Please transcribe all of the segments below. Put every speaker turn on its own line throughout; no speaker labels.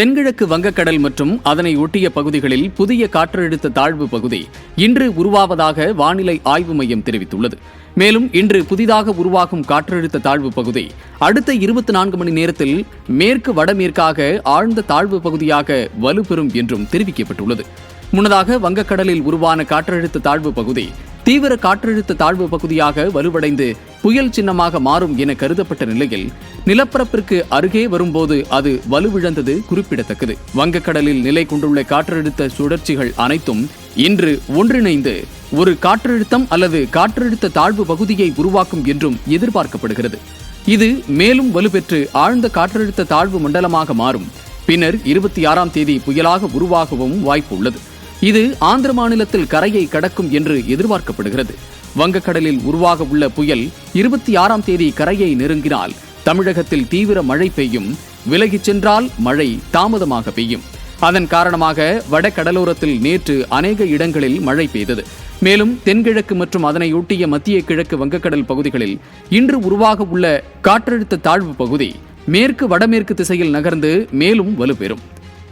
தென்கிழக்கு வங்கக்கடல் மற்றும் அதனை ஒட்டிய பகுதிகளில் புதிய காற்றழுத்த தாழ்வு பகுதி இன்று உருவாவதாக வானிலை ஆய்வு மையம் தெரிவித்துள்ளது. மேலும் இன்று புதிதாக உருவாகும் காற்றழுத்த தாழ்வு பகுதி அடுத்த இருபத்தி நான்கு மணி நேரத்தில் மேற்கு வடமேற்காக ஆழ்ந்த தாழ்வு பகுதியாக வலுப்பெறும் என்றும் தெரிவிக்கப்பட்டுள்ளது. முன்னதாக வங்கக்கடலில் உருவான காற்றழுத்த தாழ்வு பகுதி தீவிர காற்றழுத்த தாழ்வு பகுதியாக வலுவடைந்து புயல் சின்னமாக மாறும் என கருதப்பட்ட நிலையில் நிலப்பரப்பிற்கு அருகே வரும்போது அது வலுவிழந்தது குறிப்பிடத்தக்கது. வங்கக்கடலில் நிலை கொண்டுள்ள காற்றழுத்த சுழற்சிகள் அனைத்தும் இன்று ஒன்றிணைந்து ஒரு காற்றழுத்தம் அல்லது காற்றழுத்த தாழ்வு பகுதியை உருவாக்கும் என்றும் எதிர்பார்க்கப்படுகிறது. இது மேலும் வலுப்பெற்று ஆழ்ந்த காற்றழுத்த தாழ்வு மண்டலமாக மாறும். பின்னர் இருபத்தி ஆறாம் தேதி புயலாக உருவாகவும் வாய்ப்பு உள்ளது. இது ஆந்திர மாநிலத்தில் கரையை கடக்கும் என்று எதிர்பார்க்கப்படுகிறது. வங்கக்கடலில் உருவாக உள்ள புயல் இருபத்தி ஆறாம் தேதி கரையை நெருங்கினால் தமிழகத்தில் தீவிர மழை பெய்யும். விலகிச் சென்றால் மழை தாமதமாக பெய்யும். அதன் காரணமாக வடகடலோரத்தில் நேற்று அநேக இடங்களில் மழை பெய்தது. மேலும் தென்கிழக்கு மற்றும் அதனையொட்டிய மத்திய கிழக்கு வங்கக்கடல் பகுதிகளில் இன்று உருவாக உள்ள காற்றழுத்த தாழ்வு பகுதி மேற்கு வடமேற்கு திசையில் நகர்ந்து மேலும் வலுப்பெறும்.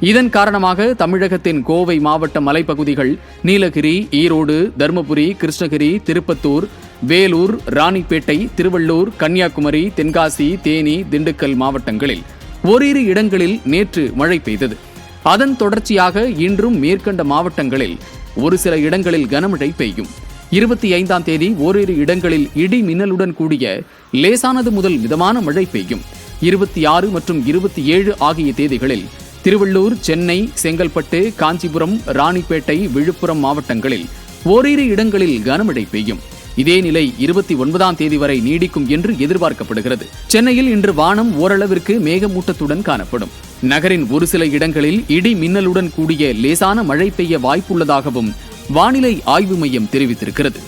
இதன் காரணமாக தமிழகத்தின் கோவை மாவட்ட மலைப்பகுதிகள் நீலகிரி ஈரோடு தருமபுரி கிருஷ்ணகிரி திருப்பத்தூர் வேலூர் ராணிப்பேட்டை திருவள்ளூர் கன்னியாகுமரி தென்காசி தேனி திண்டுக்கல் மாவட்டங்களில் ஓரிரு இடங்களில் நேற்று மழை பெய்தது. அதன் தொடர்ச்சியாக இன்றும் மேற்கண்ட மாவட்டங்களில் ஒரு சில இடங்களில் கனமழை பெய்யும். இருபத்தி ஐந்தாம் தேதி ஓரிரு இடங்களில் இடி மின்னலுடன் கூடிய லேசானது முதல் மிதமான மழை பெய்யும். இருபத்தி ஆறு மற்றும் இருபத்தி ஏழு ஆகிய தேதிகளில் திருவள்ளூர் சென்னை செங்கல்பட்டு காஞ்சிபுரம் ராணிப்பேட்டை விழுப்புரம் மாவட்டங்களில் ஓரிரு இடங்களில் கனமழை பெய்யும். இதே நிலை இருபத்தி ஒன்பதாம் தேதி வரை நீடிக்கும் என்று எதிர்பார்க்கப்படுகிறது. சென்னையில் இன்று வானம் ஓரளவிற்கு மேகமூட்டத்துடன் காணப்படும். நகரின் ஒரு சில இடங்களில் இடி மின்னலுடன் கூடிய லேசான மழை பெய்ய வாய்ப்புள்ளதாகவும் வானிலை ஆய்வு மையம் தெரிவித்திருக்கிறது.